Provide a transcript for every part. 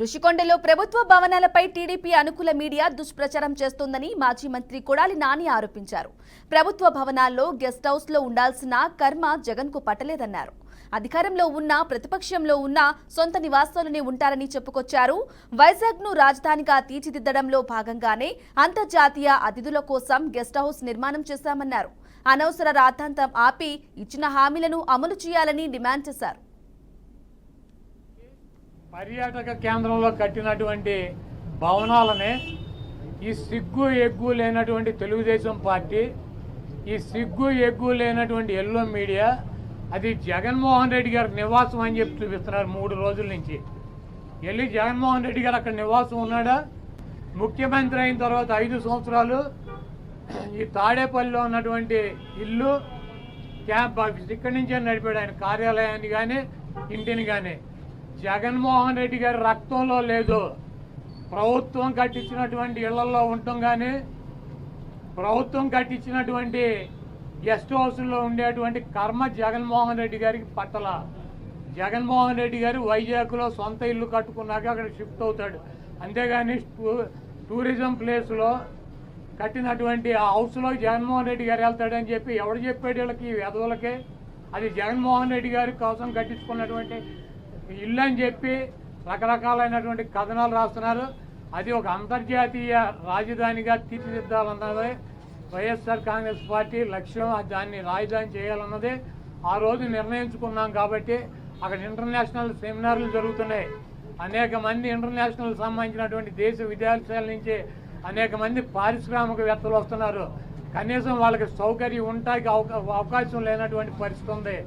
రుషికొండలో ప్రభుత్వ భవనాలపై టీడీపీ అనుకూల మీడియా దుష్ప్రచారం చేస్తోందని మాజీ మంత్రి కొడాలి నాని ఆరోపించారు. ప్రభుత్వ భవనాల్లో గెస్ట్ హౌస్లో ఉండాల్సిన కర్మ జగన్కు పట్టలేదన్నారు. అధికారంలో ఉన్న ప్రతిపక్షంలో ఉన్న సొంత నివాసాలనే ఉంటారని చెప్పుకొచ్చారు. వైజాగ్ను రాజధానిగా తీర్చిదిద్దడంలో భాగంగానే అంతర్జాతీయ అతిథుల కోసం గెస్ట్ హౌస్ నిర్మాణం చేశామన్నారు. అనవసర రాద్ధాంతం ఆపి ఇచ్చిన హామీలను అమలు చేయాలని డిమాండ్ చేశారు. పర్యాటక కేంద్రంలో కట్టినటువంటి భవనాలనే ఈ సిగ్గు ఎగ్గు లేనటువంటి తెలుగుదేశం పార్టీ ఈ సిగ్గు ఎగ్గు లేనటువంటి ఎల్లో మీడియా అది జగన్మోహన్ రెడ్డి గారి నివాసం అని చెప్పి చూపిస్తున్నారు మూడు రోజుల నుంచి. వెళ్ళి జగన్మోహన్ రెడ్డి గారు అక్కడ నివాసం ఉన్నాడా? ముఖ్యమంత్రి అయిన తర్వాత ఐదు సంవత్సరాలు ఈ తాడేపల్లిలో ఉన్నటువంటి ఇల్లు క్యాంప్ ఆఫీస్ ఇక్కడి నుంచే నడిపాడు ఆయన కార్యాలయాన్ని కానీ ఇంటిని కానీ జగన్మోహన్ రెడ్డి గారి రక్తంలో లేదు. ప్రభుత్వం కట్టించినటువంటి ఇళ్ళలో ఉండటం కానీ ప్రభుత్వం కట్టించినటువంటి గెస్ట్ హౌస్లో ఉండేటువంటి కర్మ జగన్మోహన్ రెడ్డి గారికి పట్టల. జగన్మోహన్ రెడ్డి గారు వైజాగ్లో సొంత ఇల్లు కట్టుకున్నాక అక్కడ షిఫ్ట్ అవుతాడు. అంతేగాని టూ- టూరిజం ప్లేస్లో కట్టినటువంటి ఆ హౌస్లో జగన్మోహన్ రెడ్డి గారు వెళ్తాడని చెప్పి ఎవడు చెప్పాడు వీళ్ళకి వెధవులకి? అది జగన్మోహన్ రెడ్డి గారి కోసం కట్టించుకున్నటువంటి ఇల్లు అని చెప్పి రకరకాలైనటువంటి కథనాలు రాస్తున్నారు. అది ఒక అంతర్జాతీయ రాజధానిగా తీర్చిదిద్దాలన్నదే వైఎస్ఆర్ కాంగ్రెస్ పార్టీ లక్ష్యం దాన్ని రాజధాని చేయాలన్నది. ఆ రోజు నిర్ణయించుకున్నాం కాబట్టి అక్కడ ఇంటర్నేషనల్ సెమినార్లు జరుగుతున్నాయి. అనేక మంది ఇంటర్నేషనల్ సంబంధించినటువంటి దేశ విదేశాల నుంచి అనేక మంది పారిశ్రామికవేత్తలు వస్తున్నారు. కనీసం వాళ్ళకి సౌకర్యం ఉండటానికి అవకా- అవకాశం లేనటువంటి పరిస్థితి ఉంది.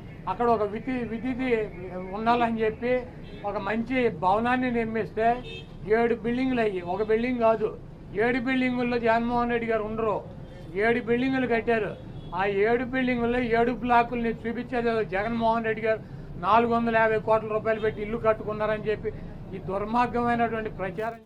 అక్కడ ఒక విధి విధిది ఉండాలని చెప్పి ఒక మంచి భవనాన్ని నిర్మిస్తే ఏడు బిల్డింగ్లు అయ్యి ఒక బిల్డింగ్ కాదు ఏడు బిల్డింగుల్లో జగన్మోహన్ రెడ్డి గారు ఉండరు. ఏడు బిల్డింగులు కట్టారు. ఆ ఏడు బిల్డింగుల్లో ఏడు బ్లాకుల్ని చూపించేది జగన్మోహన్ రెడ్డి గారు. నాలుగు వందల యాభై కోట్ల రూపాయలు పెట్టి ఇల్లు కట్టుకున్నారని చెప్పి ఈ దుర్మార్గమైనటువంటి ప్రచారం